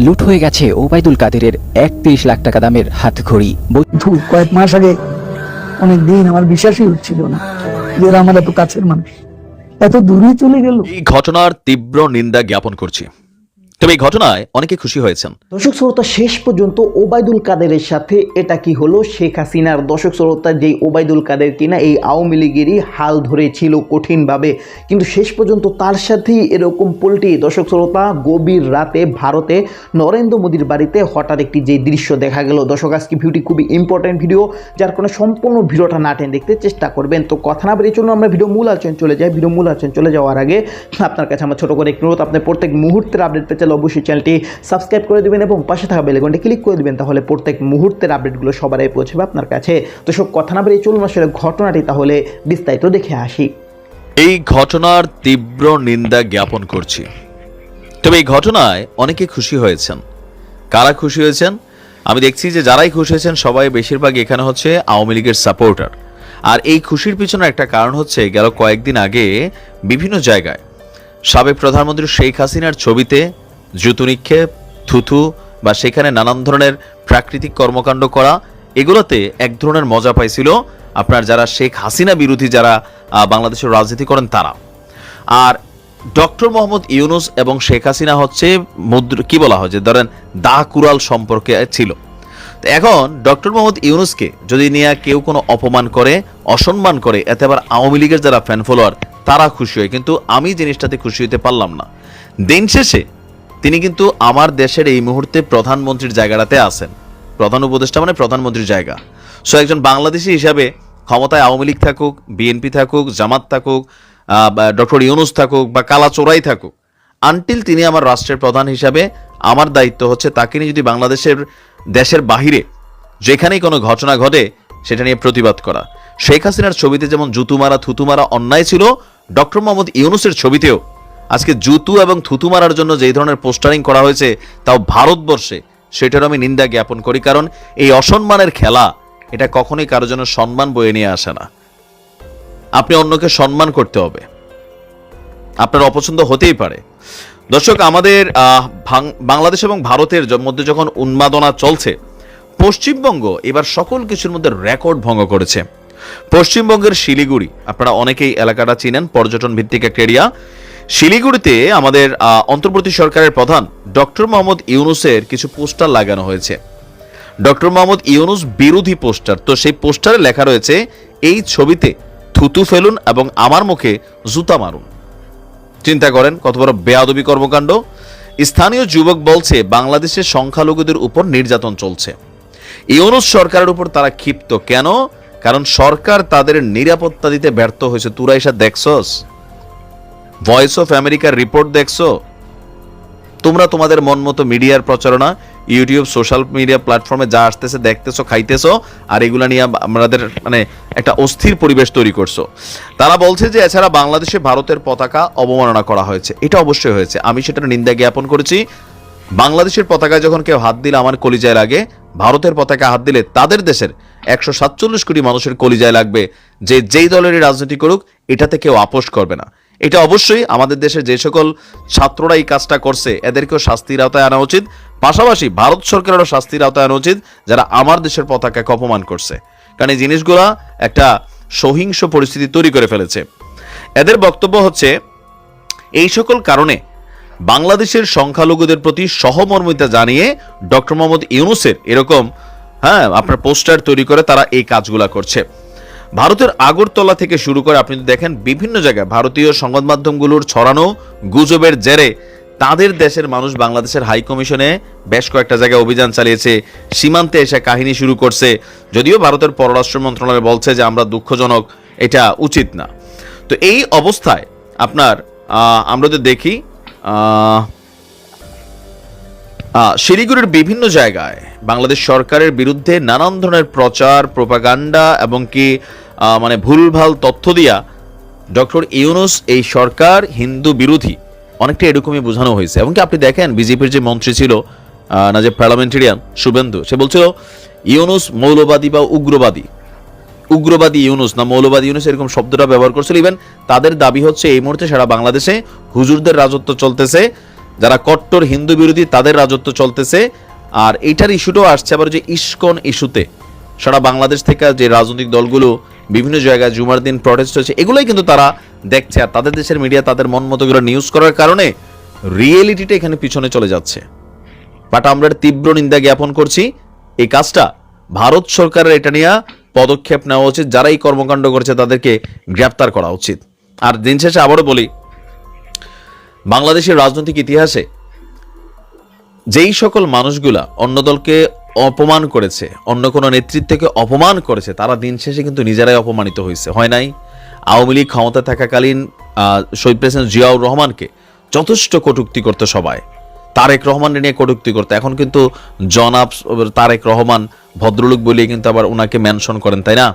লুট হয়ে গেছে ওবায়দুল কাদেরের একত্রিশ লাখ টাকা দামের হাত ঘড়ি কয়েক মাস আগে অনেক দিন আমার বিশ্বাসই হচ্ছিল না যে আমার এত কাছের মানুষ। এত দূরে চলে গেল। এই ঘটনার তীব্র নিন্দা জ্ঞাপন করছি। তবে এই ঘটনায় অনেকে খুশি হয়েছেন। দর্শক শ্রোতা, শেষ পর্যন্ত ওবায়দুল কাদেরের সাথে এটা কি হলো? শেখ হাসিনার দর্শক শ্রোতা, যেই ওবায়দুল কাদের কিনা এই আওয়ামী লীগেরই হাল ধরেছিল কঠিনভাবে। কিন্তু শেষ পর্যন্ত তার সাথেই এরকম পোলটি দর্শক শ্রোতা, গভীর রাতে ভারতে নরেন্দ্র মোদীর বাড়িতে হঠাৎ একটি যে দৃশ্য দেখা গেল। দর্শক, আজকে ভিডিওটি খুবই ইম্পর্টেন্ট ভিডিও যার কোনো সম্পূর্ণ ভিডিওটা না টেনে দেখতে চেষ্টা করবেন। তো কথা না বেরিয়ে চলুন, আমরা ভিডিও মূল আলোচনা চলে যাই। ভিডিও মূল আলোচনা চলে যাওয়ার আগে আপনার কাছে আমার ছোট করে একটি অনুরোধ। আপনি প্রত্যেক মুহূর্তের আপডেট পেতে চাইলে অবশ্যই চ্যানেলটি সাবস্ক্রাইব করে দেবেন এবং পাশে থাকা বেলেগনটি ক্লিক করে দেবেন, তাহলে প্রত্যেক মুহূর্তের আপডেটগুলো সবার আগে পৌঁছবে আপনার কাছে। তো সব কথা না বেরিয়ে চলুন আসলে ঘটনাটি তাহলে বিস্তারিত দেখে আসি। এই ঘটনার তীব্র নিন্দা জ্ঞাপন করছি। তবে এই ঘটনায় অনেকে খুশি হয়েছেন। কারা খুশি হয়েছেন? আমি দেখছি যে যারাই খুশি হয়েছেন, সবাই বেশিরভাগ এখানে হচ্ছে আওয়ামী লীগের সাপোর্টার আর এই খুশির পিছনে একটা কারণ হচ্ছে, গেল কয়েকদিন আগে বিভিন্ন জায়গায় সাবেক প্রধানমন্ত্রী শেখ হাসিনার ছবিতে জুতু নিক্ষেপ, থুথু বা সেখানে নানান ধরনের প্রাকৃতিক কর্মকাণ্ড করা, এগুলোতে এক ধরনের মজা পাইছিল আপনার যারা শেখ হাসিনা বিরোধী যারা বাংলাদেশের রাজনীতি করেন তারা। আর ডক্টর মোহাম্মদ ইউনুস এবং শেখ হাসিনা হচ্ছে মুদ্র, কি বলা হয় যে ধরেন দা কুরাল সম্পর্কে ছিল। তো এখন ডক্টর মোহাম্মদ ইউনুসকে যদি নিয়ে কেউ কোনো অপমান করে, অসম্মান করে, এতে আবার আওয়ামী লীগের যারা ফ্যান ফলোয়ার তারা খুশি হয়। কিন্তু আমি জিনিসটাতে খুশি হতে পারলাম না। দিন শেষে তিনি কিন্তু আমার দেশের এই মুহূর্তে প্রধানমন্ত্রীর জায়গাটাতে আছেন। প্রধান উপদেষ্টা মানে প্রধানমন্ত্রীর জায়গা। সো একজন বাংলাদেশি হিসাবে ক্ষমতায় আওয়ামী লীগ থাকুক, বিএনপি থাকুক, জামাত থাকুক ডক্টর ইউনুস থাকুক বা কালাচোরাই থাকুক আনটিল তিনি আমার রাষ্ট্রের প্রধান হিসাবে আমার দায়িত্ব হচ্ছে তাকে নিয়ে যদি বাংলাদেশের দেশের বাহিরে যেখানেই কোনো ঘটনা ঘটে সেটা নিয়ে প্রতিবাদ করা। শেখ হাসিনার ছবিতে যেমন জুতু মারা থুতু মারা অন্যায় ছিল, ডক্টর মোহাম্মদ ইউনুসের ছবিতেও আজকে জুতু এবং থুতু মারার জন্য যেই ধরনের পোস্টারিং করা হয়েছে তাও ভারতবর্ষে সেটার আমি নিন্দা জ্ঞাপন করি, কারণ এই অসম্মানের খেলা, এটা কখনোই কারোর জন্য সম্মান বয়ে নিয়ে আসে না। আপনি অন্যকে সম্মান করতে হবে। আপনার অপছন্দ হতেই পারে। দর্শক, আমাদের বাংলাদেশ এবং ভারতের মধ্যে যখন উন্মাদনা চলছে, পশ্চিমবঙ্গ এবার সকল কিছুর মধ্যে রেকর্ড ভঙ্গ করেছে। পশ্চিমবঙ্গের শিলিগুড়ি, আপনারা অনেকেই এলাকাটা চিনেন পর্যটন ভিত্তিক একটা এরিয়া শিলিগুড়িতে আমাদের অন্তর্বর্তী সরকারের প্রধান ডক্টর মোহাম্মদ ইউনুসের কিছু পোস্টার লাগানো হয়েছে। ডক্টর মোহাম্মদ ইউনুস বিরোধী পোস্টার। তো সেই পোস্টারে লেখা রয়েছে, এই ছবিতে থুতু ফেলুন এবং আমার মুখে জুতা মারুন। চিন্তা করেন, কত বড় বেয়াদবি কর্মকাণ্ড। স্থানীয় যুবক বলছে, বাংলাদেশের সংখ্যালঘুদের উপর নির্যাতন চলছে। ইউনুস সরকারের উপর তারা ক্ষিপ্ত। কেন? কারণ সরকার তাদের নিরাপত্তা দিতে ব্যর্থ হয়েছে। তুরা এসা দেখছস? ভয়েস অফ আমেরিকার রিপোর্ট দেখছ? তোমরা তোমাদের মন মতো মিডিয়ার প্রচারণা ইউটিউব সোশ্যাল মিডিয়া প্ল্যাটফর্মে যা আসতেছে, দেখতেছো, খাইতেছো, আর এগুলা নিয়ে আমাদের মানে একটা অস্থির পরিবেশ তৈরি করছ। তারা বলছে যে, এছাড়া বাংলাদেশে ভারতের পতাকা অবমাননা করা হয়েছে। এটা অবশ্যই হয়েছে। আমি সেটার নিন্দা জ্ঞাপন করেছি। বাংলাদেশের পতাকায় যখন কেউ হাত দিলে আমার কলিজায় লাগে, ভারতের পতাকা হাত দিলে তাদের দেশের একশো সাতচল্লিশ কোটি মানুষের কলিজায় লাগবে যে, যেই দলেরই রাজনীতি করুক, এটাতে কেউ আপোষ করবে না। এটা অবশ্যই আমাদের দেশে যে সকল ছাত্ররা এই কাজটা করছে, এদেরকেও শাস্তির আওতায় আনা উচিত। পাশাপাশি ভারত সরকারেরও শাস্তির আওতায় আনা উচিত, যারা আমার দেশের পতাকাকে অপমান করছে। কারণ এই জিনিসগুলা একটা সহিংস পরিস্থিতি তৈরি করে ফেলেছে। এদের বক্তব্য হচ্ছে, এই সকল কারণে বাংলাদেশের সংখ্যালঘুদের প্রতি সহমর্মিতা জানিয়ে ডক্টর মোহাম্মদ ইউনুসের এরকম হ্যাঁ আপনার পোস্টার তৈরি করে তারা এই কাজগুলা করছে। ভারতের আগরতলা থেকে শুরু করে, আপনি দেখেন বিভিন্ন জায়গায় ভারতীয় সংবাদ মাধ্যমগুলোর ছড়ানো গুজবের জেরে, তাদের দেশের মানুষ বাংলাদেশের হাই কমিশনে বেশ কয়েকটা জায়গায় অভিযান চালিয়েছে, সীমান্তে এসে কাহিনী শুরু করছে। যদিও ভারতের পররাষ্ট্র মন্ত্রণালয় বলছে যে আমরা দুঃখজনক, এটা উচিত না। তো এই অবস্থায় আপনার আমরা যদি দেখি শিলিগুড়ির বিভিন্ন জায়গায় বাংলাদেশ সরকারের বিরুদ্ধে নানান ধরনের প্রচার, প্রোপাগান্ডা এবং কি মানে ভুলভাল তথ্য দিয়া ডক্টর ইউনুস এই সরকার হিন্দু বিরোধী। অনেকটা এরকমই বোঝানো হয়েছে। এবং কি আপনি দেখেন, বিজেপির যে মন্ত্রী ছিল না যে পার্লামেন্টেরিয়ান শুভেন্দু, সে বলছিল, ইউনুস মৌলবাদী বা উগ্রবাদী। উগ্রবাদী ইউনুস না মৌলবাদী ইউনুস এরকম শব্দটা ব্যবহার করছিল। ইভেন তাদের দাবি হচ্ছে, এই মুহূর্তে সারা বাংলাদেশে হুজুরদের রাজত্ব চলতেছে। যারা কট্টর হিন্দু বিরোধী, তাদের রাজত্ব চলতেছে। আর এইটার ইস্যুটাও আসছে আবার যে ইস্কন ইস্যুতে সারা বাংলাদেশ থেকে যে রাজনৈতিক দলগুলো বিভিন্ন জায়গায় জুমার দিন প্রটেস্ট হচ্ছে এগুলোই কিন্তু তারা দেখছে আর তাদের দেশের মিডিয়া তাদের মন মতো নিউজ করার কারণে রিয়েলিটিটা এখানে পিছনে চলে যাচ্ছে। বাট আমরা তীব্র নিন্দা জ্ঞাপন করছি, এই কাজটা ভারত সরকারের এটা নিয়ে পদক্ষেপ নেওয়া উচিত যারা এই কর্মকাণ্ড করেছে তাদেরকে গ্রেপ্তার করা উচিত। আর দিন শেষে আবারও বলি, বাংলাদেশের রাজনৈতিক ইতিহাসে যেই সকল মানুষগুলা অন্য দলকে অপমান করেছে, অন্য কোনো নেতৃত্বকে অপমান করেছে, তারা দিন শেষে কিন্তু নিজেরাই অপমানিত হয়েছে, হয় নাই? আওয়ামী লীগ ক্ষমতা থাকাকালীন শহীদ প্রেসিডেন্ট জিয়াউর রহমানকে যথেষ্ট কটূক্তি করতে সবাই। তারেক রহমানকে নিয়ে কটূক্তি করতে। এখন কিন্তু জনাব তারেক রহমান ভদ্রলোক বলিয়ে কিন্তু আবার ওনাকে মেনশন করেন, তাই না?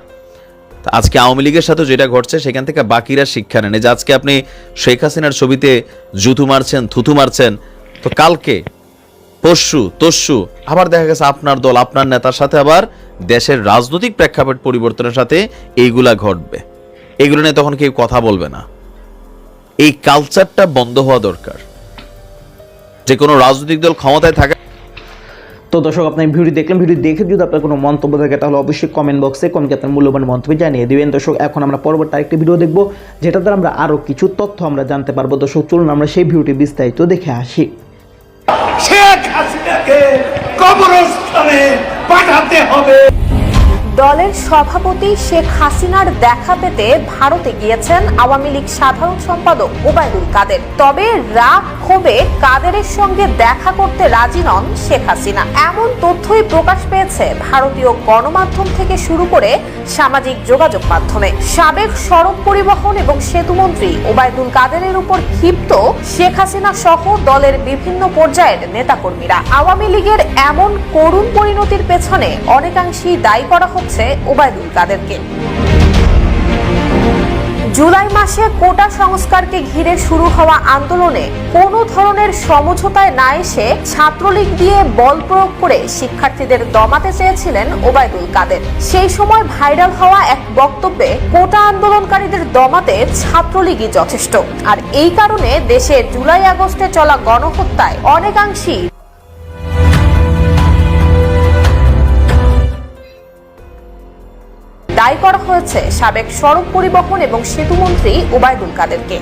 আজকে আওয়ামী লীগের সাথে যেটা ঘটছে, সেখান থেকে বাকিরা শিক্ষা নেন। যে আজকে আপনি শেখ হাসিনার ছবিতে জুতু মারছেন থুতু মারছেন, তো কালকে পরশু তস্যু। আবার দেখা গেছে আপনার দল আপনার নেতার সাথে আবার দেশের রাজনৈতিক প্রেক্ষাপট পরিবর্তনের সাথে এইগুলা ঘটবে। এগুলো নিয়ে তখন কেউ কথা বলবে না। এই কালচারটা বন্ধ হওয়া দরকার। যে কোনো রাজনৈতিক দল ক্ষমতায় থাকা তো দর্শক আপনি ভিডিও দেখলেন ভিডিও দেখে যদি আপনার কোনো মন্তব্য থাকে তাহলে অবশ্যই কমেন্ট বক্সে কমকে আপনার মূল্যবান মন্তব্য জানিয়ে দিবেন। দর্শক এখন আমরা পরবর্তী আরেকটি ভিডিও দেখব যেটা দ্বারা আমরা আরও কিছু তথ্য আমরা জানতে পারব। দর্শক চলুন আমরা সেই ভিডিওটি বিস্তারিত দেখে আসি। শেখ হাসিনাকে কবরস্থানে পাঠাতে হবে। দলের সভাপতি শেখ হাসিনার দেখা পেতে ভারতে গিয়েছেন আওয়ামী লীগ সাধারণ সম্পাদক ওবায়দুল কাদের। তবে রাগ ক্ষোভে কাদেরের সঙ্গে দেখা করতে রাজি নন শেখ হাসিনা। এমন তথ্যই প্রকাশ পেয়েছে ভারতীয় গণমাধ্যম থেকে শুরু করে সামাজিক যোগাযোগ মাধ্যমে। সাবেক সড়ক পরিবহন এবং সেতুমন্ত্রী ওবায়দুল কাদেরের উপর ক্ষিপ্ত শেখ হাসিনা সহ দলের বিভিন্ন পর্যায়ের নেতাকর্মীরা। আওয়ামী লীগের এমন করুণ পরিণতির পেছনে অনেকাংশেই দায়ী করা হচ্ছে ওবায়দুল কাদেরকে। জুলাই মাসে কোটা সংস্কারকে ঘিরে শুরু হওয়া আন্দোলনে কোনো ধরনের সমঝোতায় না এসে ছাত্রলীগ দিয়ে বল প্রয়োগ করে শিক্ষার্থীদের দমাতে চেয়েছিলেন ওবায়দুল কাদের। সেই সময় ভাইরাল হওয়া এক বক্তব্যে কোটা আন্দোলনকারীদের দমাতে ছাত্রলীগই যথেষ্ট। আর এই কারণে দেশে জুলাই আগস্টে চলা গণহত্যায় অনেকাংশেই করা হয়েছে সাবেক সড়ক পরিবহন এবং সেতুমন্ত্রী ওবায়দুল কাদেরকে।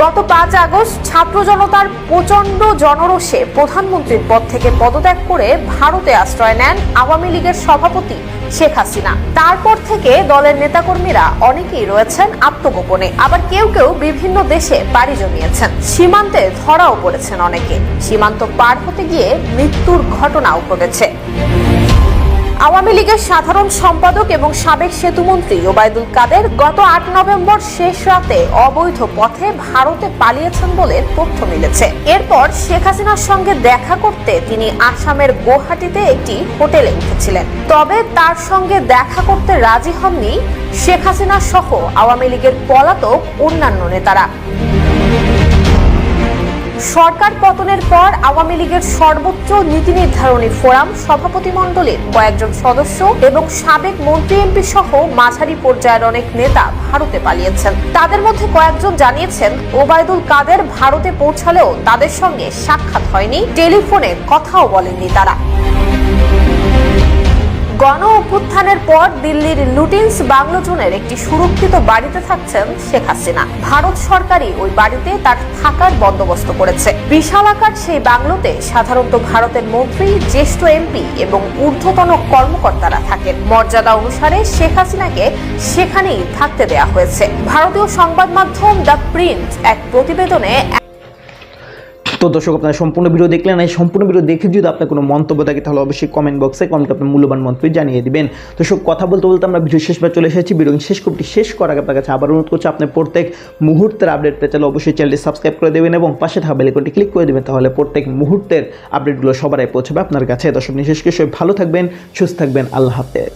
গত পাঁচ আগস্ট ছাত্র জনতার প্রচণ্ড জনরোষে প্রধানমন্ত্রীর পদ থেকে পদত্যাগ করে ভারতে আশ্রয় নেন আওয়ামী লীগের সভাপতি শেখ হাসিনা। তারপর থেকে দলের নেতাকর্মীরা অনেকেই রয়েছেন আত্মগোপনে। আবার কেউ কেউ বিভিন্ন দেশে পাড়ি জমিয়েছেন। সীমান্তে ধরাও পড়েছেন অনেকে। সীমান্ত পার হতে গিয়ে মৃত্যুর ঘটনাও ঘটেছে। আওয়ামী লীগের সাধারণ সম্পাদক এবং সাবেক সেতুমন্ত্রী ওবায়দুল কাদের গত আট নভেম্বর শেষ রাতে অবৈধ পথে ভারতে পালিয়েছেন বলে তথ্য মিলেছে। এরপর শেখ হাসিনার সঙ্গে দেখা করতে তিনি আসামের গুয়াহাটিতে একটি হোটেলে উঠেছিলেন। তবে তার সঙ্গে দেখা করতে রাজি হননি শেখ হাসিনা সহ আওয়ামী লীগের পলাতক অন্যান্য নেতারা। সরকার পতনের পর আওয়ামী লীগের সর্বোচ্চ নীতি নির্ধারণী ফোরাম সভাপতি মণ্ডলীর কয়েকজন সদস্য এবং সাবেক মন্ত্রী এমপি সহ মাঝারি পর্যায়ের অনেক নেতা ভারতে পালিয়েছেন। তাদের মধ্যে কয়েকজন জানিয়েছেন, ওবায়দুল কাদের ভারতে পৌঁছালেও তাদের সঙ্গে সাক্ষাৎ হয়নি। টেলিফোনে কথাও বলেননি তারা। গণ অভ্যুত্থানের পর দিল্লির লুটিন্স বাংলোজনের একটি সুরক্ষিত বাড়িতে থাকছেন শেখ হাসিনা। ভারত সরকারই ওই বাড়িতে তার থাকার বন্দোবস্ত করেছে। বিশাল আকার সেই বাংলোতে সাধারণত ভারতের মন্ত্রী, জ্যেষ্ঠ এমপি এবং ঊর্ধ্বতন কর্মকর্তারা থাকেন। মর্যাদা অনুসারে শেখ হাসিনাকে সেখানেই থাকতে দেয়া হয়েছে। ভারতীয় সংবাদ মাধ্যম দ্য প্রিন্ট এক প্রতিবেদনে তো দর্শক, আপনারা সম্পূর্ণ ভিডিও দেখলেন, এই সম্পূর্ণ ভিডিও দেখে যদি আপনার কোনো মন্তব্য থাকে, তাহলে অবশ্যই কমেন্ট বক্সে কমেন্ট আপনার মূল্যবান মন্তব্য জানিয়ে দিবেন। সব কথা বলতে বলতে আমরা ভিডিও শেষ চলে এসেছি। ভিডিও শেষ করতে শেষ করার আগে আপনার কাছে আবার অনুরোধ করছি, আপনি প্রত্যেক মুহূর্তের আপডেট পেতে চাইলে অবশ্যই চ্যানেলটি সাবস্ক্রাইব করে দেবেন এবং পাশে থাকা বেলাইকনটি ক্লিক করে দেবেন, তাহলে প্রত্যেক মুহূর্তের আপডেটগুলো সবারই পৌঁছাবে আপনার কাছে। দর্শক, নিঃশেষ ভালো থাকবেন, সুস্থ থাকবেন, আল্লাহ হাফেজ।